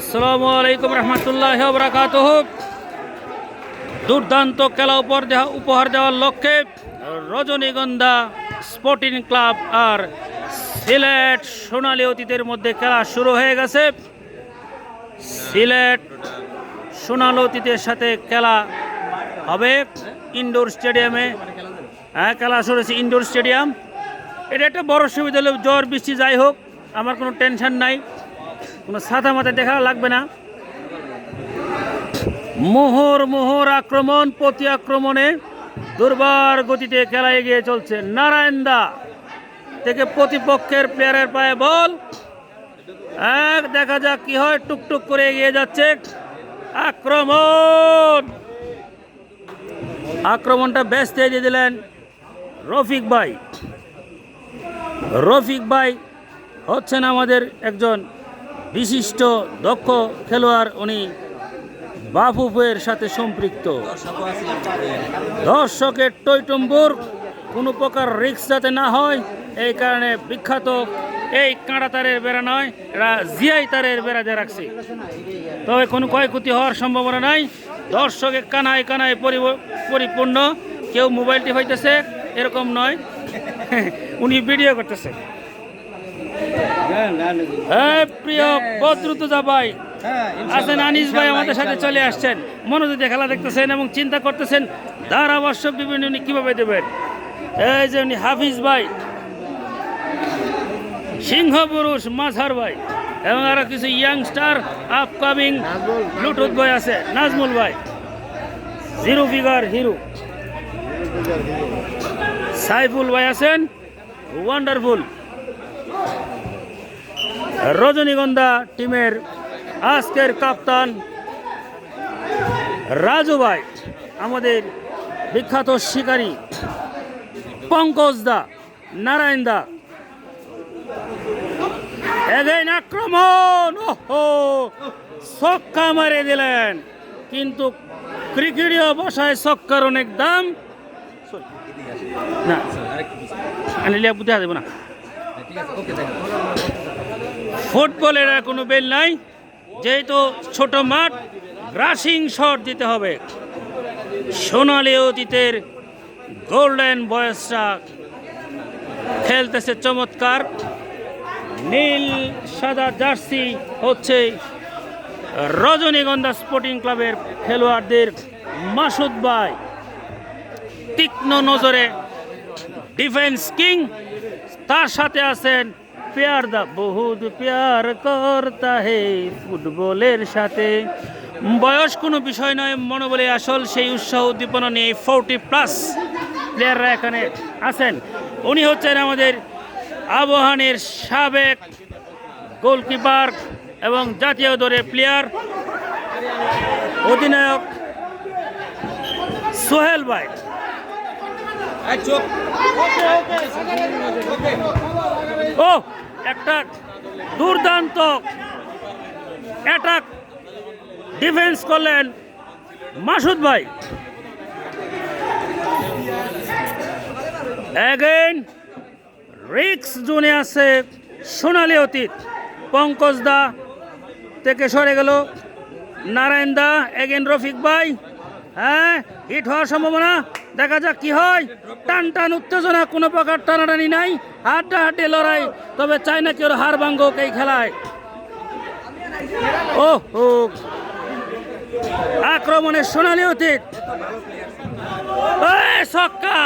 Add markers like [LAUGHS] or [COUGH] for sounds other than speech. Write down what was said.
আসসালামু আলাইকুম রহমতুল্লাহ বরাকাত দুর্দান্ত খেলা উপহার দেওয়া উপহার দেওয়ার লক্ষ্যে রজনীগন্ধা স্পোর্টিং ক্লাব আর সিলেট সোনালী অতীতের মধ্যে খেলা শুরু হয়ে গেছে। সিলেট সোনালী অতীতের সাথে খেলা হবে ইনডোর স্টেডিয়ামে। হ্যাঁ খেলা শুরু হয়েছে ইনডোর স্টেডিয়াম। এটা একটা বড় সুবিধা হলো জ্বর, বৃষ্টি, যাই হোক, আমার কোনো টেনশন নাই। কোনো ছাতা মাথা দেখা লাগবে না। মোহর মোহর আক্রমণ প্রতি আক্রমণে দুর্বার গতিতে খেলা এগিয়ে চলছে নারায়ণদা থেকে প্রতিপক্ষের প্লেয়ারের পায়ে বল। এক, দেখা যাক কি হয়, টুকটুক করে এগিয়ে যাচ্ছে। আক্রমণ! আক্রমণটা ব্যস্ত দিয়ে দিলেন রফিক ভাই। রফিক ভাই হচ্ছেন আমাদের একজন বিশিষ্ট, দক্ষ খেলোয়াড় উনি বাফুফের সাথে সম্পৃক্ত। দর্শকের টৈটম্বুর কোনো প্রকার রিক্স যাতে না হয়, এই কারণে বিখ্যাত এই কাঁড়া তারের বেড়া নয়, এরা জিআই তারের বেড়া দিয়ে রাখছে। তবে কোনো ক্ষয়ক্ষতি হওয়ার সম্ভাবনা নাই। দর্শকে কানায় কানায় পরিপূর্ণ, কেউ মোবাইলটি হইতেছে, এরকম নয়। [LAUGHS] উনি ভিডিও করতেছে। হ্যাঁ প্রিয় বদ্রুতুজা ভাই আছেন আনিস ভাই আমাদের সাথে চলে আসছেন। মনোযোগ দিয়ে খেলা দেখতেছেন এবং চিন্তা করতেছেন ধারাবর্ষক বিভিন্ন উনি কীভাবে দেবেন। এই যে উনি হাফিজ ভাই সিংহ পুরুষ মাঝার ভাই এবং আরও কিছু ইয়াংস্টার আপকামিং ব্লুটুথ ভাই আছে নাজমুল ভাই জিরো ফিগার হিরো সাইফুল ভাই আছেন ওয়ান্ডারফুল রজনীগন্ধা টিমের আজকের কাপ্তান রাজু ভাই, আমাদের বিখ্যাত শিকারী পঙ্কজ দা, নারায়ণ দা। এগেইন আক্রমণ, ওহো, ছক্কা মারে দিলেন। কিন্তু ক্রিকেটীয় বসায় ছক্কার অনেক দাম। না বুঝা দেবো না। ফুটবলের আর কোনো বেল নাই। যেহেতু ছোট মাঠ, গ্রাসিং শট দিতে হবে। সোনালি অতীতের গোল্ডেন বয়সটা খেলতেছে চমৎকার। নীল সাদা জার্সি হচ্ছে রজনীগন্ধা স্পোর্টিং ক্লাবের খেলোয়াড়দের মাসুদ ভাই। তীক্ষ্ণ নজরে ডিফেন্স কিং, তার সাথে আছেন প্যার দা বহুত প্যার করতা হে ফুটবলের সাথে বয়স কোনো বিষয় নয়, মনোবলে আসল সেই উৎসাহ উদ্দীপনা নিয়ে ফোরটি প্লাস প্লেয়াররা এখানে আছেন। উনি হচ্ছেন আমাদের আবহানের সাবেক গোলকিপার এবং জাতীয় দলের প্লেয়ার অধিনায়ক সোহেল ভাই। ও একটা দুর্দান্ত অ্যাটাক ডিফেন্স করলেন মাসুদ ভাই। অ্যাগেন রিক্স জোনে আছে সোনালী অতীত, পঙ্কজ দা থেকে সরে গেল। নারায়ণ দা এগেন রফিক ভাই হ্যাঁ হিট হওয়ার সম্ভাবনা। দেখা যাক কি হয়। টান টান উত্তেজনা, কোনো প্রকার টানাটানি নাই। হাড্ডা হাড্ডি লড়াই, তবে চাই না কেউ হার ভাঙ্গ এই খেলায়। ও হো আক্রমণের সোনালি অতীত। ছক্কা!